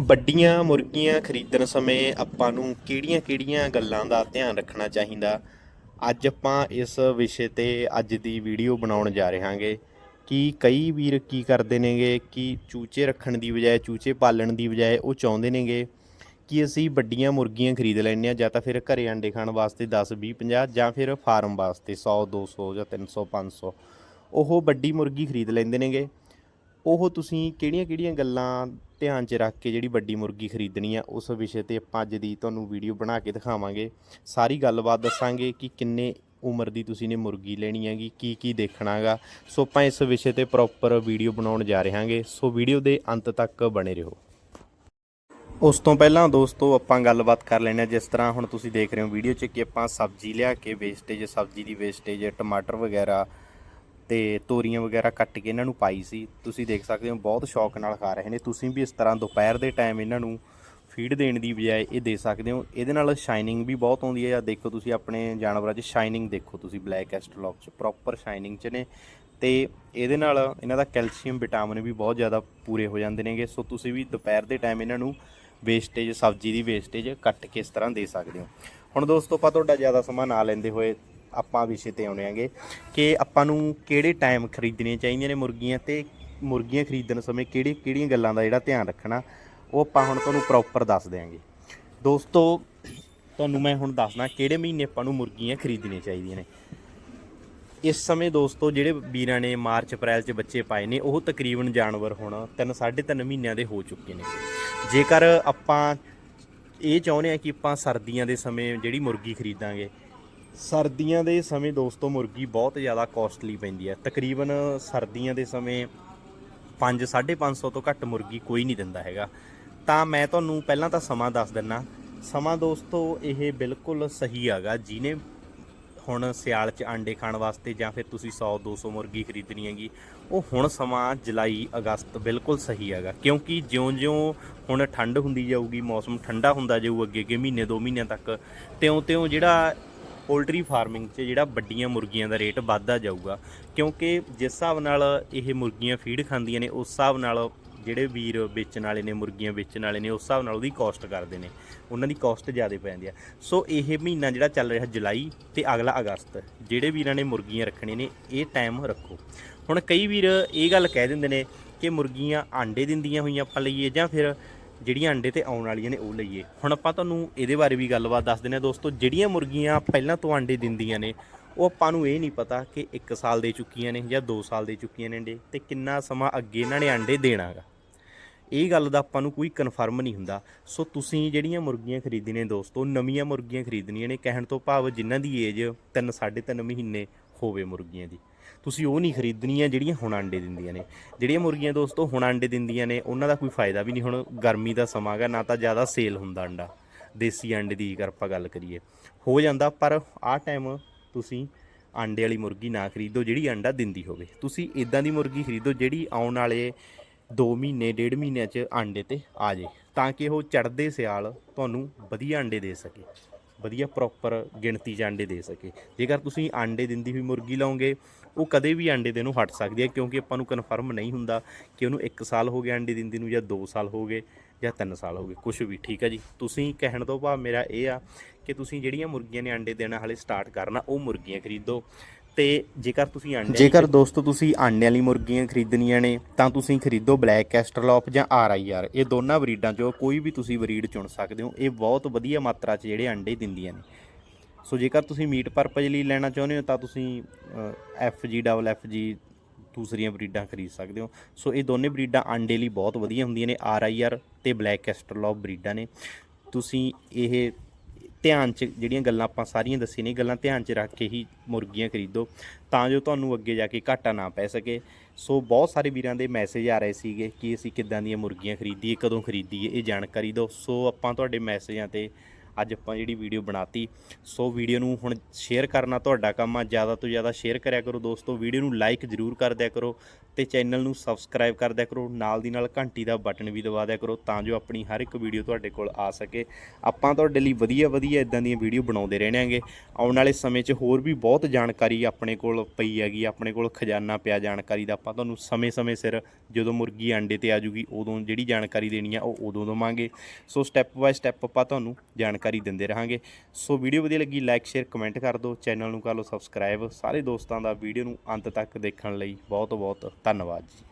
ਵੱਡੀਆਂ ਮੁਰਗੀਆਂ ਖਰੀਦਣ ਸਮੇਂ ਆਪਾਂ ਨੂੰ ਕਿਹੜੀਆਂ-ਕਿਹੜੀਆਂ ਗੱਲਾਂ ਦਾ ਧਿਆਨ ਰੱਖਣਾ ਚਾਹੀਦਾ? ਅੱਜ ਆਪਾਂ ਇਸ ਵਿਸ਼ੇ ਤੇ ਅੱਜ ਦੀ ਵੀਡੀਓ ਬਣਾਉਣ ਜਾ ਰਹੇ ਹਾਂਗੇ ਕਿ ਕਈ ਵੀਰ ਕੀ ਕਰਦੇ ਨੇਗੇ? ਕਿ ਚੂਚੇ ਰੱਖਣ ਦੀ ਬਜਾਏ, ਚੂਚੇ ਪਾਲਣ ਦੀ ਬਜਾਏ ਉਹ ਚਾਹੁੰਦੇ ਨੇਗੇ ਕਿ ਅਸੀਂ ਵੱਡੀਆਂ ਮੁਰਗੀਆਂ ਖਰੀਦ ਲੈਂਦੇ ਹਾਂ ਜਾਂ ਤਾਂ ਫਿਰ ਘਰੇ ਅੰਡੇ ਖਾਣ ਵਾਸਤੇ 10 20 50 ਜਾਂ ਫਿਰ ਫਾਰਮ ਵਾਸਤੇ 100 200 ਜਾਂ 300 500 ਉਹ ਵੱਡੀ ਮੁਰਗੀ ਖਰੀਦ ਲੈਂਦੇ ਨੇਗੇ। ਉਹ ਤੁਸੀਂ ਕਿਹੜੀਆਂ-ਕਿਹੜੀਆਂ ਗੱਲਾਂ ਧਿਆਨ 'ਚ ਰੱਖ ਕੇ ਜਿਹੜੀ ਵੱਡੀ ਮੁਰਗੀ ਖਰੀਦਣੀ ਆ, ਉਸ ਵਿਸ਼ੇ ਤੇ ਆਪਾਂ ਅੱਜ ਦੀ ਤੁਹਾਨੂੰ ਵੀਡੀਓ ਬਣਾ ਕੇ ਦਿਖਾਵਾਂਗੇ। ਸਾਰੀ ਗੱਲਬਾਤ ਦੱਸਾਂਗੇ ਕਿ ਕਿੰਨੇ ਉਮਰ ਦੀ ਤੁਸੀਂ ਨੇ ਮੁਰਗੀ ਲੈਣੀ ਹੈਗੀ ਕੀ ਕੀ ਦੇਖਣਾਗਾ ਸੋ ਆਪਾਂ ਇਸ ਵਿਸ਼ੇ ਤੇ ਪ੍ਰੋਪਰ ਵੀਡੀਓ ਬਣਾਉਣ ਜਾ ਰਹੇ ਹਾਂਗੇ। ਸੋ ਵੀਡੀਓ ਦੇ ਅੰਤ ਤੱਕ ਬਣੇ ਰਹੋ। ਉਸ ਤੋਂ ਪਹਿਲਾਂ ਦੋਸਤੋ, ਆਪਾਂ ਗੱਲਬਾਤ ਕਰ ਲੈਣੇ ਜਿਸ ਤਰ੍ਹਾਂ ਹੁਣ ਤੁਸੀਂ ਦੇਖ ਰਹੇ ਹੋ ਵੀਡੀਓ 'ਚ ਕਿ ਆਪਾਂ ਸਬਜ਼ੀ ਲਿਆ ਕੇ ਵੇਸਟੇਜ, ਸਬਜ਼ੀ ਦੀ ਵੇਸਟੇਜ, ਟਮਾਟਰ ਵਗੈਰਾ ਤੇ ਤੋਰੀਆਂ ਵਗੈਰਾ ਕੱਟ ਕੇ ਇਹਨਾਂ ਨੂੰ ਪਾਈ ਸੀ। ਤੁਸੀਂ ਦੇਖ ਸਕਦੇ ਹੋ, ਬਹੁਤ ਸ਼ੌਕ ਨਾਲ ਖਾ ਰਹੇ ਨੇ। ਤੁਸੀਂ ਵੀ ਇਸ ਤਰ੍ਹਾਂ ਦੁਪਹਿਰ ਦੇ ਟਾਈਮ ਇਹਨਾਂ ਨੂੰ ਫੀਡ ਦੇਣ ਦੀ ਬਜਾਏ ਇਹ ਦੇ ਸਕਦੇ ਹੋ। ਇਹਦੇ ਨਾਲ ਸ਼ਾਈਨਿੰਗ ਵੀ ਬਹੁਤ ਆਉਂਦੀ ਹੈ ਜਾਂ ਦੇਖੋ ਤੁਸੀਂ ਆਪਣੇ ਜਾਨਵਰਾਂ 'ਚ ਸ਼ਾਈਨਿੰਗ ਦੇਖੋ ਤੁਸੀਂ ਬਲੈਕ ਐਸਟਰਲੌਪ 'ਚ। ਪ੍ਰੋਪਰ ਸ਼ਾਈਨਿੰਗ 'ਚ ਨੇ। ਤੇ ਇਹਦੇ ਨਾਲ ਇਹਨਾਂ ਦਾ ਕੈਲਸ਼ੀਅਮ ਵਿਟਾਮਿਨ ਵੀ ਬਹੁਤ ਜ਼ਿਆਦਾ ਪੂਰੇ ਹੋ ਜਾਂਦੇ ਨੇਗੇ। ਸੋ ਤੁਸੀਂ ਵੀ ਦੁਪਹਿਰ ਦੇ ਟਾਈਮ ਇਹਨਾਂ ਨੂੰ ਵੇਸਟੇਜ ਸਬਜ਼ੀ ਦੀ ਵੇਸਟੇਜ ਕੱਟ ਕੇ ਇਸ ਤਰ੍ਹਾਂ ਦੇ ਸਕਦੇ ਹੋ। ਹੁਣ ਦੋਸਤੋ ਆਪਾਂ ਤੁਹਾਡਾ ਜ਼ਿਆਦਾ ਸਮਾਂ ਨਾ ਲੈਂਦੇ ਹੋਏ ਆਪਾਂ ਵਿਸ਼ੇ ਤੇ ਆਉਣੇ ਆਂਗੇ ਕਿ ਆਪਾਂ ਨੂੰ ਕਿਹੜੇ ਟਾਈਮ ਖਰੀਦਣੀਆਂ ਚਾਹੀਦੀਆਂ ਨੇ ਮੁਰਗੀਆਂ ਤੇ ਮੁਰਗੀਆਂ ਖਰੀਦਣ ਸਮੇਂ ਕਿਹੜੀ, ਕਿਹੜੀਆਂ ਗੱਲਾਂ ਦਾ ਜਿਹੜਾ ਧਿਆਨ ਰੱਖਣਾ, ਉਹ ਆਪਾਂ ਹੁਣ ਤੁਹਾਨੂੰ ਪ੍ਰੋਪਰ ਦੱਸ ਦਿਆਂਗੇ। ਦੋਸਤੋ, ਤੁਹਾਨੂੰ ਮੈਂ ਹੁਣ ਦੱਸਦਾ ਕਿਹੜੇ ਮਹੀਨੇ ਆਪਾਂ ਨੂੰ ਮੁਰਗੀਆਂ ਖਰੀਦਣੀਆਂ ਚਾਹੀਦੀਆਂ ਨੇ। ਇਸ ਸਮੇਂ ਦੋਸਤੋ, ਜਿਹੜੇ ਵੀਰਾਂ ਨੇ ਮਾਰਚ, ਅਪ੍ਰੈਲ 'ਚ ਬੱਚੇ ਪਾਏ ਨੇ, ਉਹ ਤਕਰੀਬਨ ਜਾਨਵਰ ਹੁਣ 3 3.5 ਮਹੀਨਿਆਂ ਦੇ ਹੋ ਚੁੱਕੇ ਨੇ। ਜੇਕਰ ਆਪਾਂ ਇਹ ਚਾਹੁੰਦੇ ਆ ਕਿ ਆਪਾਂ ਸਰਦੀਆਂ ਦੇ ਸਮੇਂ ਜਿਹੜੀ ਮੁਰਗੀ ਖਰੀਦਾਂਗੇ ਸਰਦੀਆਂ ਦੇ ਸਮੇਂ ਦੋਸਤੋ ਮੁਰਗੀ ਬਹੁਤ ਜ਼ਿਆਦਾ ਕੋਸਟਲੀ ਪੈਂਦੀ ਹੈ। ਤਕਰੀਬਨ ਸਰਦੀਆਂ ਦੇ ਸਮੇਂ 5 550 ਤੋਂ ਘੱਟ ਮੁਰਗੀ ਕੋਈ ਨਹੀਂ ਦਿੰਦਾ ਹੈਗਾ। ਤਾਂ ਮੈਂ ਤੁਹਾਨੂੰ ਪਹਿਲਾਂ ਤਾਂ ਸਮਾਂ ਦੱਸ ਦਿੰਨਾ। ਸਮਾਂ ਦੋਸਤੋ ਇਹ ਬਿਲਕੁਲ ਸਹੀ ਹੈਗਾ, ਜਿਹਨੇ ਹੁਣ ਸਿਆਲ 'ਚ ਆਂਡੇ ਖਾਣ ਵਾਸਤੇ ਜਾਂ ਫਿਰ ਤੁਸੀਂ 100 200 ਮੁਰਗੀ ਖਰੀਦਣੀ ਹੈਗੀ, ਉਹ ਹੁਣ ਸਮਾਂ ਜੁਲਾਈ, ਅਗਸਤ ਬਿਲਕੁਲ ਸਹੀ ਹੈਗਾ। ਕਿਉਂਕਿ ਜਿਉਂ-ਜਿਉਂ ਹੁਣ ਠੰਡ ਹੁੰਦੀ ਜਾਊਗੀ, ਮੌਸਮ ਠੰਡਾ ਹੁੰਦਾ ਜਾਊ ਅੱਗੇ ਅੱਗੇ ਮਹੀਨੇ 2 ਮਹੀਨਿਆਂ ਤੱਕ, ਤਿਉਂ-ਤਿਉਂ ਜਿਹੜਾ ਪੋਲਟਰੀ ਫਾਰਮਿੰਗ 'ਚ ਜਿਹੜਾ ਵੱਡੀਆਂ ਮੁਰਗੀਆਂ ਦਾ ਰੇਟ ਵੱਧਦਾ ਜਾਊਗਾ, ਕਿਉਂਕਿ ਜਿਸ ਹਿਸਾਬ ਨਾਲ ਇਹ ਮੁਰਗੀਆਂ ਫੀਡ ਖਾਂਦੀਆਂ ਨੇ, ਉਸ ਹਿਸਾਬ ਨਾਲ ਜਿਹੜੇ ਵੀਰ ਵੇਚਣ ਵਾਲੇ ਨੇ, ਮੁਰਗੀਆਂ ਵੇਚਣ ਵਾਲੇ ਨੇ, ਉਸ ਹਿਸਾਬ ਨਾਲ ਉਹਦੀ ਕਾਸਟ ਕਰਦੇ ਨੇ, ਉਹਨਾਂ ਦੀ ਕਾਸਟ ਜ਼ਿਆਦਾ ਪੈ ਜਾਂਦੀ ਆ। ਸੋ ਇਹ ਮਹੀਨਾ ਜਿਹੜਾ ਚੱਲ ਰਿਹਾ ਜੁਲਾਈ ਤੇ ਅਗਲਾ ਅਗਸਤ, ਜਿਹੜੇ ਵੀਰਾਂ ਨੇ ਮੁਰਗੀਆਂ ਰੱਖਣੀਆਂ ਨੇ, ਇਹ ਟਾਈਮ ਰੱਖੋ। ਹੁਣ ਕਈ ਵੀਰ ਇਹ ਗੱਲ ਕਹਿ ਦਿੰਦੇ ਨੇ ਕਿ ਮੁਰਗੀਆਂ ਆਂਡੇ ਦਿੰਦੀਆਂ ਹੋਈਆਂ ਆਪਾਂ ਲਈਏ ਜਾਂ ਫਿਰ ਜਿਹੜੀਆਂ ਅੰਡੇ ਤੇ ਆਉਣ ਵਾਲੀਆਂ ਨੇ ਉਹ ਲਈਏ। ਹੁਣ ਆਪਾਂ ਤੁਹਾਨੂੰ ਇਹਦੇ ਬਾਰੇ ਵੀ ਗੱਲਬਾਤ ਦੱਸ ਦਿੰਦੇ ਹਾਂ। ਦੋਸਤੋ, ਜਿਹੜੀਆਂ ਮੁਰਗੀਆਂ ਪਹਿਲਾਂ ਤੋਂ ਅੰਡੇ ਦਿੰਦੀਆਂ ਨੇ, ਉਹ ਆਪਾਂ ਨੂੰ ਇਹ ਨਹੀਂ ਪਤਾ ਕਿ 1 ਸਾਲ ਦੇ ਚੁੱਕੀਆਂ ਨੇ ਜਾਂ 2 ਸਾਲ ਦੇ ਚੁੱਕੀਆਂ ਨੇ ਅੰਡੇ ਤੇ ਕਿੰਨਾ ਸਮਾਂ ਅੱਗੇ ਇਹਨਾਂ ਨੇ ਅੰਡੇ ਦੇਣਾਗਾ। ਇਹ ਗੱਲ ਦਾ ਆਪਾਂ ਨੂੰ ਕੋਈ ਕਨਫਰਮ ਨਹੀਂ ਹੁੰਦਾ। ਸੋ ਤੁਸੀਂ ਜਿਹੜੀਆਂ ਮੁਰਗੀਆਂ ਖਰੀਦਣੀਆਂ ਦੋਸਤੋ, ਨਵੀਆਂ ਮੁਰਗੀਆਂ ਖਰੀਦਣੀਆਂ ਨੇ, ਕਹਿਣ ਤੋਂ ਭਾਵ ਜਿਨ੍ਹਾਂ ਦੀ ਏਜ 3 3.5 ਮਹੀਨੇ ਹੋਵੇ ਮੁਰਗੀਆਂ ਦੀ। ਤੁਸੀਂ ਉਹ ਨਹੀਂ ਖਰੀਦਣੀਆਂ ਜਿਹੜੀਆਂ ਹੁਣ ਅੰਡੇ ਦਿੰਦੀਆਂ ਨੇ। ਜਿਹੜੀਆਂ ਮੁਰਗੀਆਂ ਦੋਸਤੋ ਹੁਣ ਅੰਡੇ ਦਿੰਦੀਆਂ ਨੇ, ਉਹਨਾਂ ਦਾ ਕੋਈ ਫਾਇਦਾ ਵੀ ਨਹੀਂ। ਹੁਣ ਗਰਮੀ ਦਾ ਸਮਾਂ ਗਾ ਨਾ ਤਾਂ ਜ਼ਿਆਦਾ ਸੇਲ ਹੁੰਦਾ ਅੰਡਾ ਦੇਸੀ ਅੰਡੇ ਦੀ ਜੇਕਰ ਆਪਾਂ ਗੱਲ ਕਰੀਏ। ਹੋ ਜਾਂਦਾ, ਪਰ ਆਹ ਟਾਈਮ ਤੁਸੀਂ ਆਂਡੇ ਵਾਲੀ ਮੁਰਗੀ ਨਾ ਖਰੀਦੋ ਜਿਹੜੀ ਅੰਡਾ ਦਿੰਦੀ ਹੋਵੇ। ਤੁਸੀਂ ਇਦਾਂ ਦੀ ਮੁਰਗੀ ਖਰੀਦੋ ਜਿਹੜੀ ਆਉਣ ਵਾਲੇ 2 ਮਹੀਨੇ, ਡੇਢ ਮਹੀਨਿਆਂ 'ਚ ਆਂਡੇ ਤੇ ਆ ਜੇ, ਤਾਂ ਕਿ ਉਹ ਚੜ੍ਹਦੇ ਸਿਆਲ ਤੁਹਾਨੂੰ ਵਧੀਆ ਅੰਡੇ ਦੇ ਸਕੇ। ਵਧੀਆ ਪ੍ਰੋਪਰ ਗਿਣਤੀ 'ਚ ਆਂਡੇ ਦੇ ਸਕੇ। ਜੇਕਰ ਤੁਸੀਂ ਆਂਡੇ ਦਿੰਦੀ ਹੋਈ ਮੁਰਗੀ ਲਾਓਗੇ ਉਹ ਕਦੇ ਵੀ ਆਂਡੇ ਦੇ ਨੂੰ ਹਟ ਸਕਦੀ ਹੈ, ਕਿਉਂਕਿ ਆਪਾਂ ਨੂੰ ਕਨਫਰਮ ਨਹੀਂ ਹੁੰਦਾ ਕਿ ਉਹਨੂੰ 1 ਸਾਲ ਹੋ ਗਿਆ ਆਂਡੇ ਦਿੰਦੀ ਨੂੰ ਜਾਂ 2 ਸਾਲ ਹੋ ਗਏ ਜਾਂ 3 ਸਾਲ ਹੋ ਗਏ ਕੁਝ ਵੀ, ਠੀਕ ਹੈ ਜੀ? ਤੁਸੀਂ ਕਹਿਣ ਤੋਂ ਭਾਵ ਮੇਰਾ ਇਹ ਆ ਕਿ ਤੁਸੀਂ ਜਿਹੜੀਆਂ ਮੁਰਗੀਆਂ ਨੇ ਆਂਡੇ ਦੇਣਾ ਹਾਲੇ ਸਟਾਰਟ ਕਰਨਾ, ਉਹ ਮੁਰਗੀਆਂ ਖਰੀਦੋ। ਤੇ ਜੇਕਰ ਤੁਸੀਂ ਆਂਡੇ ਜੇਕਰ ਦੋਸਤੋ ਤੁਸੀਂ ਆਂਡੇ ਵਾਲੀ ਮੁਰਗੀਆਂ ਖਰੀਦਣੀਆਂ ਨੇ ਤਾਂ ਤੁਸੀਂ ਖਰੀਦੋ ਬਲੈਕ ਐਸਟਰਲੌਪ ਜਾਂ ਆਰ ਆਈ ਆਰ। ਇਹ ਦੋਨਾਂ ਬਰੀਡਾਂ ਚੋਂ ਕੋਈ ਵੀ ਤੁਸੀਂ ਬਰੀਡ ਚੁਣ ਸਕਦੇ ਹੋ। ਇਹ ਬਹੁਤ ਵਧੀਆ ਮਾਤਰਾ 'ਚ ਜਿਹੜੇ ਆਂਡੇ ਦਿੰਦੀਆਂ ਨੇ। ਸੋ ਜੇਕਰ ਤੁਸੀਂ ਮੀਟ ਪਰਪਸ ਲਈ ਲੈਣਾ ਚਾਹੁੰਦੇ ਹੋ ਤਾਂ ਤੁਸੀਂ ਐਫ ਜੀ ਡਬਲ ਐਫ ਜੀ ਦੂਸਰੀਆਂ ਬਰੀਡਾਂ ਖਰੀਦ ਸਕਦੇ ਹੋ। ਸੋ ਇਹ ਦੋਨੇ ਬਰੀਡਾਂ ਆਂਡੇ ਲਈ ਬਹੁਤ ਵਧੀਆ ਹੁੰਦੀਆਂ ਨੇ। ਆਰ ਆਈ ਆਰ ਤੇ ਬਲੈਕ ਐਸਟਰਲੌਪ ਬਰੀਡਾਂ ਨੇ। ਤੁਸੀਂ ਇਹ ਧਿਆਨ 'ਚ ਜਿਹੜੀਆਂ ਗੱਲਾਂ ਆਪਾਂ ਸਾਰੀਆਂ ਦੱਸੀਆਂ ਨੇ ਗੱਲਾਂ ਧਿਆਨ 'ਚ ਰੱਖ ਕੇ ਹੀ ਮੁਰਗੀਆਂ ਖਰੀਦੋ, ਤਾਂ ਜੋ ਤੁਹਾਨੂੰ ਅੱਗੇ ਜਾ ਕੇ ਘਾਟਾ ਨਾ ਪੈ ਸਕੇ। ਸੋ ਬਹੁਤ ਸਾਰੇ ਵੀਰਾਂ ਦੇ ਮੈਸੇਜ ਆ ਰਹੇ ਸੀਗੇ ਕਿ ਅਸੀਂ ਕਿੱਦਾਂ ਦੀਆਂ ਮੁਰਗੀਆਂ ਖਰੀਦੀਏ, ਕਦੋਂ ਖਰੀਦੀਏ, ਇਹ ਜਾਣਕਾਰੀ ਦਿਓ। ਸੋ ਆਪਾਂ ਤੁਹਾਡੇ ਮੈਸੇਜਾਂ ਤੇ ਅੱਜ ਆਪਾਂ ਜਿਹੜੀ ਵੀਡੀਓ ਬਣਾਤੀ, ਸੋ ਵੀਡੀਓ ਨੂੰ ਹੁਣ ਸ਼ੇਅਰ ਕਰਨਾ ਤੁਹਾਡਾ ਕੰਮ ਆ, ਜ਼ਿਆਦਾ ਤੋਂ ਜ਼ਿਆਦਾ ਸ਼ੇਅਰ ਕਰਿਆ ਕਰੋ ਦੋਸਤੋ, ਵੀਡੀਓ ਨੂੰ ਲਾਈਕ ਜ਼ਰੂਰ ਕਰ ਦਿਆ ਕਰੋ ਤੇ ਚੈਨਲ ਨੂੰ ਸਬਸਕ੍ਰਾਈਬ ਕਰ ਦਿਆ ਕਰੋ, ਨਾਲ ਦੀ ਨਾਲ ਘੰਟੀ ਦਾ ਬਟਨ ਵੀ ਦਬਾ ਦਿਆ ਕਰੋ ਤਾਂ ਜੋ ਆਪਣੀ ਹਰ ਇੱਕ ਵੀਡੀਓ ਤੁਹਾਡੇ ਕੋਲ ਆ ਸਕੇ। ਆਪਾਂ ਤੁਹਾਡੇ ਲਈ ਵਧੀਆ ਵਧੀਆ ਇਦਾਂ ਦੀਆਂ ਵੀਡੀਓ ਬਣਾਉਂਦੇ ਰਹਿਣਾਂਗੇ ਆਉਣ ਵਾਲੇ ਸਮੇਂ 'ਚ ਹੋਰ ਵੀ ਬਹੁਤ ਜਾਣਕਾਰੀ ਆਪਣੇ ਕੋਲ ਪਈ ਹੈਗੀ, ਆਪਣੇ ਕੋਲ ਖਜ਼ਾਨਾ ਪਿਆ ਜਾਣਕਾਰੀ ਦਾ, ਆਪਾਂ ਤੁਹਾਨੂੰ ਸਮੇਂ-ਸਮੇਂ ਸਿਰ ਜਦੋਂ ਮੁਰਗੀ ਆਂਡੇ ਤੇ ਆ ਜੂਗੀ, ਉਦੋਂ ਜਿਹੜੀ ਜਾਣਕਾਰੀ ਦੇਣੀ ਆ, ਉਹ ਉਦੋਂ ਦਵਾਂਗੇ। ਸੋ ਸਟੈਪ ਬਾਏ ਸਟੈਪ ਆਪਾਂ ਤੁਹਾਨੂੰ ਜਾਣਕਾਰੀ ਜਾਣਕਾਰੀ ਦਿੰਦੇ ਰਹਾਂਗੇ। ਸੋ ਵੀਡੀਓ ਵਧੀਆ ਲੱਗੀ ਲਾਈਕ ਸ਼ੇਅਰ ਕਮੈਂਟ ਕਰ ਦਿਓ। ਚੈਨਲ ਨੂੰ ਕਰ ਲਓ ਸਬਸਕ੍ਰਾਈਬ ਸਾਰੇ ਦੋਸਤਾਂ ਦਾ ਵੀਡੀਓ ਨੂੰ ਅੰਤ ਤੱਕ ਦੇਖਣ ਲਈ ਬਹੁਤ ਬਹੁਤ ਧੰਨਵਾਦ ਜੀ।